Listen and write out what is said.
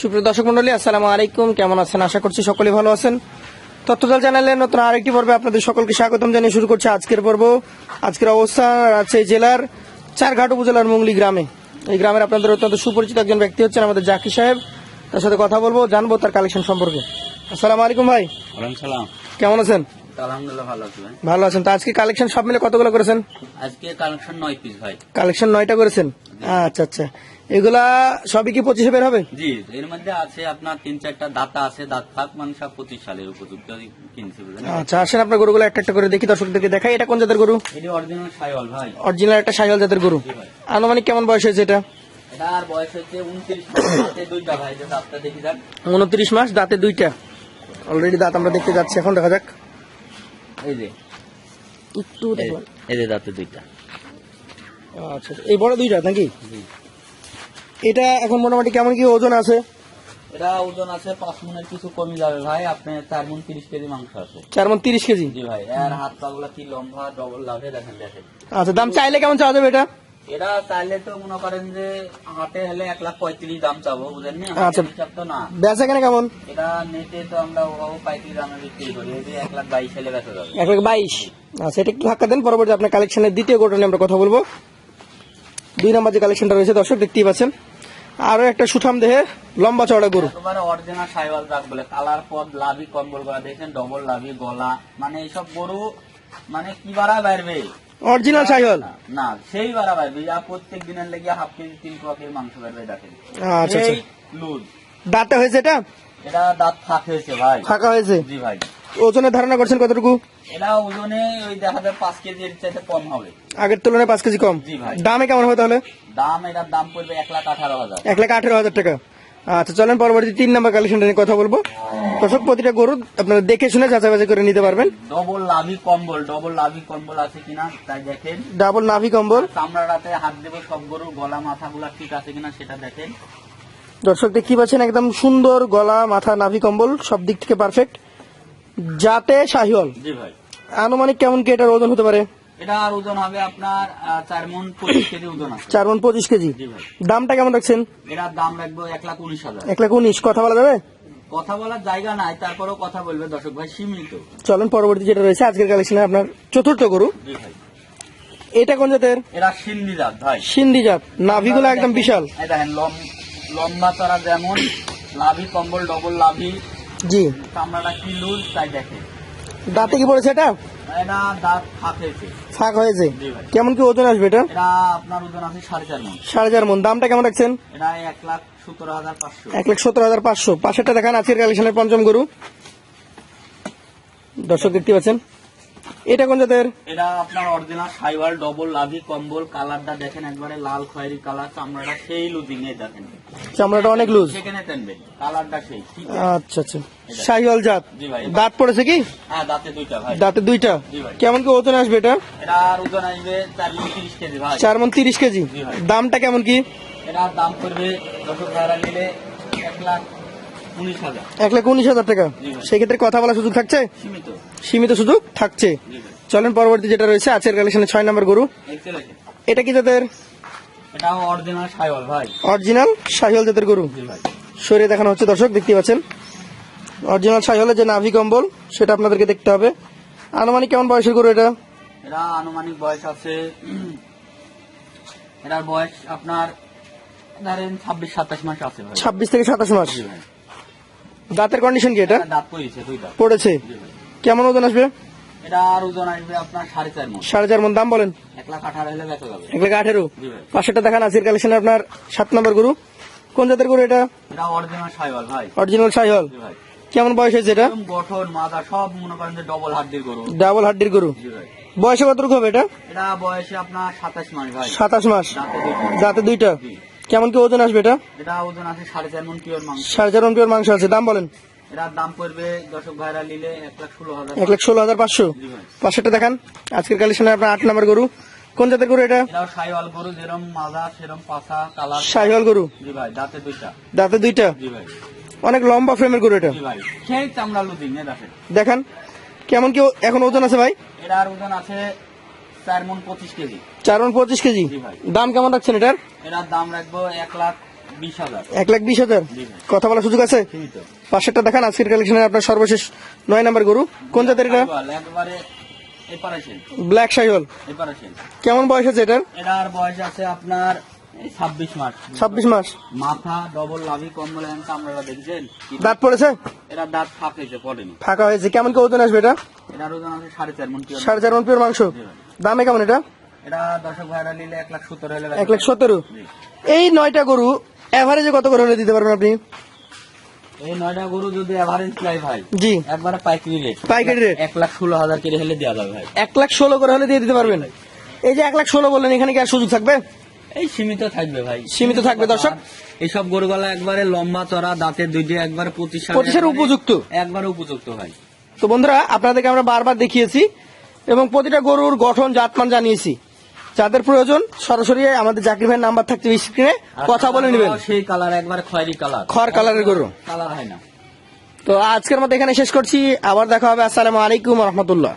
সুপ্রিয় দর্শক মন্ডলী আসসালামু আলাইকুম। কেমন আছেন? আশা করছি সকলে ভালো আছেন। তথ্যজাল চ্যানেলের নতুন আরেকটি পর্বে আপনাদের সকলকে স্বাগতম জানিয়ে শুরু করছে আজকের পর্ব। আজকের অবস্থান রাজশাহী জেলার চারঘাট উপজেলার মুংলি গ্রামে। এই গ্রামের আপনাদের অত্যন্ত সুপরিচিত একজন ব্যক্তি হচ্ছেন আমাদের জাকির সাহেব। তার সাথে কথা বলব জানব তার কালেকশন সম্পর্কে। আসসালামু আলাইকুম ভাই। কেমন আছেন? আলহামদুলিল্লাহ ভালো আছি ভাই। ভালো আছেন। তো আজকে কালেকশন সব মিলে কতগুলো করেছেন? আজকে কালেকশন নয় পিস ভাই। কালেকশন নয়টা করেছেন? আচ্ছা আচ্ছা। এগুলা সবই কি পঁচিশে বের হবে? জি এর মধ্যে আছে আপনার তিন চারটা দাতা আছে দাঁত থাক মানে সব পঁচিশ সালের উপযুক্ত কিনছি আচ্ছা আসেন আপনার গরুগুলো একটা একটা করে দেখি দর্শকদেরকে দেখাই। এটা কোন জাতের গরু? এটি অরিজিনাল সাইওয়াল ভাই। অরিজিনাল একটা সাইকেল জাতের গরু। আনুমানিক কেমন বয়স হয়েছে এটা? এটা আর বয়স হচ্ছে উনত্রিশ হাতে দুইটা ভাই যে দাঁতটা দেখি যাক। উনত্রিশ মাস দাঁতে দুইটা। অলরেডি দাঁত আমরা দেখতে যাচ্ছি এখন দেখা যাক। এই যে। একটু এই- এই যে দাঁতে দুইটা। আচ্ছা এই বড় দুইটা নাকি? জি। এটা এখন মোটামুটি কেমন কি ওজন আছে? এটা ওজন আছে পাঁচ মনের কিছু কমে যাবে ভাই আপনি চার মন তিরিশ কেজি মাংস আছে। চার মন তিরিশ কেজি? জি ভাই আর হাত পা গুলা কি লম্বা ডবল লাভে দেখেন দেখেন। আচ্ছা দাম চাইলে কেমন চাওয়া যাবে এটা? এরা চাইলে তো মনে করেন যে হাটে হলে এক লাখ পঁয়ত্রিশ দাম চাবো বুঝলেন নি? আচ্ছা। তো না। বেচা কেন কেমন? এটা নেটে তো আমরা ওভাবে পঁয়ত্রিশ দামে বিক্রি করি এই যে এক লাখ বাইশ হলে বেচা যাবে। এক লাখ বাইশ। আচ্ছা এটা একটু ধাক্কা দেন পরবর্তী আপনার কালেকশনের দ্বিতীয় গোটা নিয়ে আমরা কথা বলব। দুই নম্বর যে কালেকশনটা রয়েছে দর্শক দেখতেই পাচ্ছেন। আরও একটা সুঠাম দেহে লম্বা চওড়া গরু। একেবারে অরিজিনাল সাইওয়াল দাগ বলে কালার পদ লাভি কম্বল গলা দেখেন ডবল লাভি গলা। মানে এইসব গরু মানে কি বাড়া বাইরবে অরিজিনাল সাইহল না সেই বাড়া বাইরবে যা প্রত্যেক দিনের লেগে হাফ কেজি তিন কেজির মাংস বাইরবে দেখেন। আচ্ছা আচ্ছা। লুজ। দাঁতে হয়েছে এটা? এটা দাঁত ফাঁক হয়েছে ভাই। ফাঁকা হয়েছে? জি ভাই। ওজনের ধারণা করছেন কতটুকু? এটা ওজনে ওই দেখা যায় পাঁচ কেজির চাইতে কম হবে। আগের তুলনায় পাঁচ কেজি কম? জি ভাই। দামে কেমন হবে তাহলে? দাম এটার দাম পড়বে এক লাখ আঠারো হাজার। এক লাখ আঠেরো হাজার টাকা। আচ্ছা চলেন পরবর্তী তিন নম্বর কালেকশনটা নিয়ে কথা বলব। দর্শক প্রতিটা গরু আপনারা দেখে শুনে যাচাই বাছাই করে নিতে পারবেন। ডবল লাভি কম্বল ডবল লাভি কম্বল আছে কিনা তাই দেখেন। ডাবল নাভি কম্বল। চামড়াটাতে হাত দেবে সব গরু গলা মাথাগুলা ঠিক আছে কিনা সেটা দেখেন। দর্শক দেখতে পাচ্ছেন একদম সুন্দর গলা মাথা নাভি কম্বল সব দিক থেকে পারফেক্ট যাতে শাহিওয়াল। জি ভাই। আনুমানিক কেমন কি এটার ওজন হতে পারে? এটা আর ওজন হবে আপনার চার মন পঁচিশ কেজি ওজন আছে। চার মন পঁচিশ কেজি। দামটা কেমন রাখছেন? এটার দাম রাখব এক লাখ উনিশ হাজার। এক লাখ উনিশ। কথা বলা যাবে? কথা বলার জায়গা নাই তারপরেও কথা বলবে দর্শক ভাই সীমিত। চলেন পরবর্তী যেটা রয়েছে আজকের কালেকশনে আপনার চতুর্থ গরু। জি ভাই। এটা কোন জাতের? এরা সিন্ধি জাত ভাই। সিন্ধি জাত। নাভিগুলো একদম বিশাল। দেখেন লম- লম্বা চড়া যেমন লাভি কম্বল ডবল লাভি জি। কামড়াটা কি লুজ তাই দেখে। দাঁতে কি পড়েছে এটা? এটা দাঁত ফাঁক হয়েছে। ফাঁক হয়েছে। কেমন কি ওজন আসবে এটা? এটা আপনার ওজন আছে সাড়ে চার মন। সাড়ে চার মন। দামটা কেমন রাখছেন? এটা এক লাখ সতেরো হাজার পাঁচশো। এক লাখ সতেরো হাজার পাঁচশো। পাশেরটা দেখান আজকের কালেকশনের পঞ্চম গরু। দর্শক দেখতে পাচ্ছেন। এটা কোন জাতের? এটা আপনার অরিজিনাল সাইওয়াল ডবল লাভি কম্বল কালারটা দেখেন একবারে লাল খয়েরি কালার চামড়াটা সেই লুজিং এ দেখেন। চামড়াটা অনেক লুজ। সেখানে টানবেন কালারটা সেই আচ্ছা আচ্ছা। সাইওয়াল জাত। জি ভাই। দাঁত পড়েছে কি? হ্যাঁ দাঁতে দুইটা ভাই। দাঁতে দুইটা। কেমন কি ওজন আসবে এটা? এটা আর ওজন আসবে চার মন তিরিশ কেজি ভাই। চার মন তিরিশ কেজি। জি ভাই। দামটা কেমন কি? এটার দাম পড়বে দশক ভাড়া নিলে এক লাখ উনিশ হাজার এক লাখ উনিশ হাজার টাকা। সেক্ষেত্রে কথা বলার সুযোগ থাকছে? সীমিত। সুযোগ থাকছে। চলেন পরবর্তী যেটা রয়েছে আজকের কালেকশনে ছয় নম্বর গরু। এটা কি এটা অরিজিনাল শাহিওয়াল জাতের গরু। সরিয়ে দেখানো হচ্ছে দর্শক দেখতে পাচ্ছেন? অরিজিনাল শাহিওয়ালের যে নাভি কম্বল সেটা আপনাদেরকে দেখতে হবে। আনুমানিক কেমন বয়সের গরু এটা? এরা আনুমানিক বয়স আছে এটার বয়স আপনার ধরেন ছাব্বিশ সাতাশ মাস আছে ছাব্বিশ থেকে সাতাশ মাস। দাঁতের কন্ডিশন কি এটা? দাঁত পড়েছে কেমন ওজন আসবে? এটা আর ওজন আসবে আপনার সাড়ে চার মন। সাড়ে চার মন দাম বলেন। এক লাখ আঠারো হলে বেচা যাবে। এক লাখ আঠেরো। জি ভাই। দেখান কালেকশনে আপনার সাত নম্বর গরু। কোন জাতের গরু এটা? এটা অরিজিনাল ভাই। কেমন বয়স হয়েছে এটা? গঠন মাথা সব মনে করেন যে ডবল হাড্ডির গরু। ডাবল হাড্ডির গরু। বয়সে কতটুকু হবে এটা? এটা বয়সে আপনার সাতাশ মাস ভাই। সাতাশ মাস। দাঁতে দুইটা। কেমন কি ওজন আসবে এটা? এটা ওজন আছে সাড়ে চার মন পিওর মাংস। সাড়ে চার মন পিওর মাংস আছে দাম বলেন। এটার দাম পড়বে দশক ভাইরা নিলে এক লাখ ষোলো হাজার এক লাখ ষোলো হাজার পাঁচশো। পাশেরটা দেখান। আজকের কালেকশনে আপনার আট নম্বর গরু। কোন জাতের গরু এটা? গরু যেরম মাজা সেরম পাছা কালার। শাহিওয়াল গরু? জি ভাই দাঁতে দুইটা। দাঁতে দুইটা? জি ভাই। অনেক লম্বা ফ্রেমের গরু এটা। জি ভাই সেই চামড়া লুদিং এ দেখেন। দেখান। কেমন কি এখন ওজন আছে ভাই? এটার ওজন আছে চার মন পঁচিশ কেজি। চার মন পঁচিশ কেজি। দাম কেমন রাখছেন এটার? এটার দাম রাখব এক লাখ এক লাখ বিশ হাজার? কথা বলার সুযোগ আছে? পাঁচশোটা দেখান আজকের কালেকশনে আপনার সর্বশেষ নয় নাম্বার গরু। কোন জাতের এটা? ব্ল্যাক এপার কেমন বয়স আছে এটার? এটার বয়স আছে আপনার ছাব্বিশ মাস। ছাব্বিশ মাস। মাথা ডবল লাভি কম্বল দেখছেন? দাঁত পড়েছে? এটা দাঁত ফাঁক হয়েছে পড়েনি। ফাঁকা হয়েছে। কেমন কি ওজন আসবে এটা? এটার ওজন আছে সাড়ে চার মন সাড়ে চার মন পিওর মাংস। দামে কেমন এটা? এটা দর্শক ভাইরা নিলে এক লাখ সত্তর হলে এক লাখ সতেরো এই নয়টা গরু এভারেজে কত করে হলে দিতে পারবেন আপনি? এই নয়টা গরু যদি এভারেজ ভাই জি। একবারে পাইকারি রেট পাইকারি রেট এক লাখ ষোলো হাজার হলে দেওয়া যাবে ভাই। এক লাখ ষোলো করে হলে দিয়ে দিতে পারবেন। এই যে এক লাখ ষোলো বললেন এখানে কি আর সুযোগ থাকবে? এই সীমিত থাকবে ভাই। সীমিত থাকবে, দর্শক। এইসব গরুগুলা একবারে লম্বা চড়া দাঁতের দুইটি একবারে পঁচিশ পঁচিশের উপযুক্ত। একবারে উপযুক্ত ভাই। তো বন্ধুরা আপনাদেরকে আমরা বারবার দেখিয়েছি এবং প্রতিটা গরুর গঠন জাতমান জানিয়েছি। যাদের প্রয়োজন সরাসরি আমাদের জাকির ভাইয়ের নাম্বার থাকছে স্ক্রিনে কথা বলে নেবেন। সেই কালার একবার খয়েরি কালার। খড় কালারের গরু। কালার হয় না। তো আজকের মতো এখানে শেষ করছি। আবার দেখা হবে। আসসালামু আলাইকুম রহমতুল্লাহ।